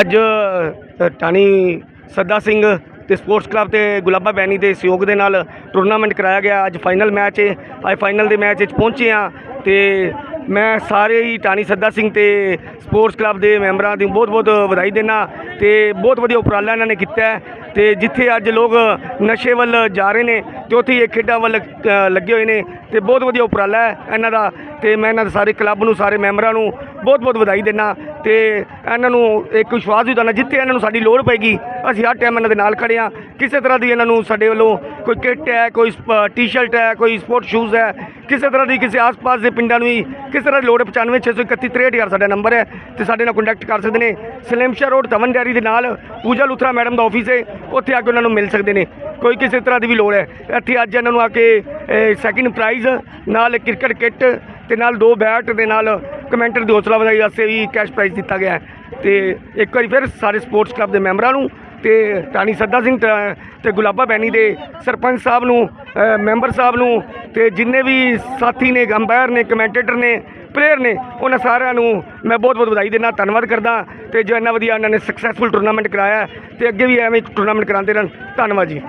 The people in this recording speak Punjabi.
ਅੱਜ ਟਾਣੀ ਸੱਦਾ ਸਿੰਘ ਤੇ ਸਪੋਰਟਸ ਕਲੱਬ ਤੇ ਗੁਲਾਬਾ ਬੈਣੀ ਦੇ ਸਹਿਯੋਗ ਦੇ ਨਾਲ ਟੂਰਨਾਮੈਂਟ ਕਰਾਇਆ ਗਿਆ। ਅੱਜ ਫਾਈਨਲ ਮੈਚ ਹੈ ਅੱਜ ਫਾਈਨਲ ਦੇ ਮੈਚ ਵਿੱਚ ਪਹੁੰਚੇ ਆ ਤੇ ਮੈਂ ਸਾਰੇ ਹੀ ਟਾਣੀ ਸੱਦਾ ਸਿੰਘ ਤੇ ਸਪੋਰਟਸ ਕਲੱਬ ਦੇ ਮੈਂਬਰਾਂ ਦੀ ਬਹੁਤ ਬਹੁਤ ਵਧਾਈ ਦੇਣਾ ਤੇ ਬਹੁਤ ਵਧੀਆ ਉਪਰਾਲਾ ਇਹਨਾਂ ਨੇ ਕੀਤਾ ਹੈ ਤੇ ਜਿੱਥੇ ਅੱਜ ਲੋਕ ਨਸ਼ੇ ਵੱਲ ਜਾ ਰਹੇ ਨੇ ਤੇ ਉੱਥੇ ਹੀ ਇਹ ਖੇਡਾਂ ਵੱਲ ਲੱਗੇ ਹੋਏ ਨੇ ਤੇ ਬਹੁਤ ਵਧੀਆ ਉਪਰਾਲਾ ਹੈ ਇਹਨਾਂ ਦਾ। ਤੇ ਮੈਂ ਇਹਨਾਂ ਦੇ ਸਾਰੇ ਕਲੱਬ ਨੂੰ, ਸਾਰੇ ਮੈਂਬਰਾਂ ਨੂੰ ਬਹੁਤ ਬਹੁਤ ਵਧਾਈ ਦੇਣਾ ਤੇ ਇਹਨਾਂ ਨੂੰ ਇੱਕ ਵਿਸ਼ਵਾਸ ਵੀ ਦਿੰਦਾ ਜਿੱਥੇ ਇਹਨਾਂ ਨੂੰ ਸਾਡੀ ਲੋੜ ਪਏਗੀ, ਅਸੀਂ ਹਰ ਟਾਈਮ ਇਹਨਾਂ ਦੇ ਨਾਲ ਖੜੇ ਹਾਂ। ਕਿਸੇ ਤਰ੍ਹਾਂ ਦੀ ਇਹਨਾਂ ਨੂੰ ਸਾਡੇ ਵੱਲੋਂ ਕੋਈ ਕਿੱਟ ਹੈ, ਕੋਈ ਟੀ-ਸ਼ਰਟ ਹੈ, ਕੋਈ ਸਪੋਰਟ ਸ਼ੂਜ਼ ਹੈ, ਕਿਸੇ ਤਰ੍ਹਾਂ ਦੀ ਕਿਸੇ ਆਸ-ਪਾਸ ਦੇ ਪਿੰਡਾਂ ਨੂੰ ਵੀ ਕਿਸੇ ਤਰ੍ਹਾਂ ਦੀ ਲੋੜ ਹੈ 956136363000 ਸਾਡਾ ਨੰਬਰ ਹੈ, ਤੇ ਸਾਡੇ ਨਾਲ ਕੰਟੈਕਟ ਕਰ ਸਕਦੇ ਨੇ। ਸਲਿਮਸ਼ਾ ਰੋਡ ਤਵਨ ਡੈਰੀ ਦੇ ਨਾਲ, ਪੂਜਾ ਲੁਥਰਾ ਮੈਡਮ ਦਾ ਆਫਿਸ ਹੈ, ਉੱਥੇ ਆ ਕੇ ਉਹਨਾਂ ਨੂੰ ਮਿਲ ਸਕਦੇ ਨੇ। ਕੋਈ ਕਿਸੇ ਤਰ੍ਹਾਂ ਦੀ ਵੀ ਲੋੜ ਹੈ। ਇੱਥੇ ਅੱਜ ਇਹਨਾਂ ਨੂੰ ਆ ਕੇ ਸੈਕਿੰਡ ਪ੍ਰਾਈਜ਼ ਨਾਲ ਕ੍ਰਿਕਟ ਕਿੱਟ ਤੇ ਨਾਲ ਦੋ ਬੈਟ ਦੇ ਨਾਲ ਕਮੈਂਟਰ ਦੀ ਹੌਸਲਾ ਵਧਾਈ ਵਾਸਤੇ ਵੀ ਕੈਸ਼ ਪ੍ਰਾਈਜ਼ ਦਿੱਤਾ ਗਿਆ ਹੈ। ਤੇ ਇੱਕ ਵਾਰੀ ਫਿਰ ਸਾਰੇ ਸਪੋਰਟਸ ਕਲੱਬ ਦੇ ਮੈਂਬਰਾਂ ਨੂੰ ਤੇ ਟਾਣੀ ਸੱਦਾ ਸਿੰਘ ਟ- ਤੇ ਗੁਲਾਬਾ ਬੈਣੀ ਦੇ ਸਰਪੰਚ ਸਾਹਿਬ ਨੂੰ ਮੈਂਬਰ ਸਾਹਿਬ ਨੂੰ ਤੇ ਜਿੰਨੇ ਵੀ ਸਾਥੀ ਨੇ, ਅੰਪਾਇਰ ਨੇ ਕਮੈਂਟੇਟਰ ਨੇ ਪਲੇਅਰ ਨੇ, ਉਹਨਾਂ ਸਾਰਿਆਂ ਨੂੰ ਮੈਂ ਬਹੁਤ ਬਹੁਤ ਵਧਾਈ ਦੇਣਾ ਧੰਨਵਾਦ ਕਰਦਾ ਤੇ ਜੋ ਇੰਨਾ ਵਧੀਆ ਉਹਨਾਂ ਨੇ ਸਕਸੈਸਫੁਲ ਟੂਰਨਾਮੈਂਟ ਕਰਾਇਆ ਹੈ ਤੇ ਅੱਗੇ ਵੀ ਐਵੇਂ ਟੂਰਨਾਮੈਂਟ ਕਰਾਉਂਦੇ ਰਹਿਣ। ਧੰਨਵਾਦ ਜੀ।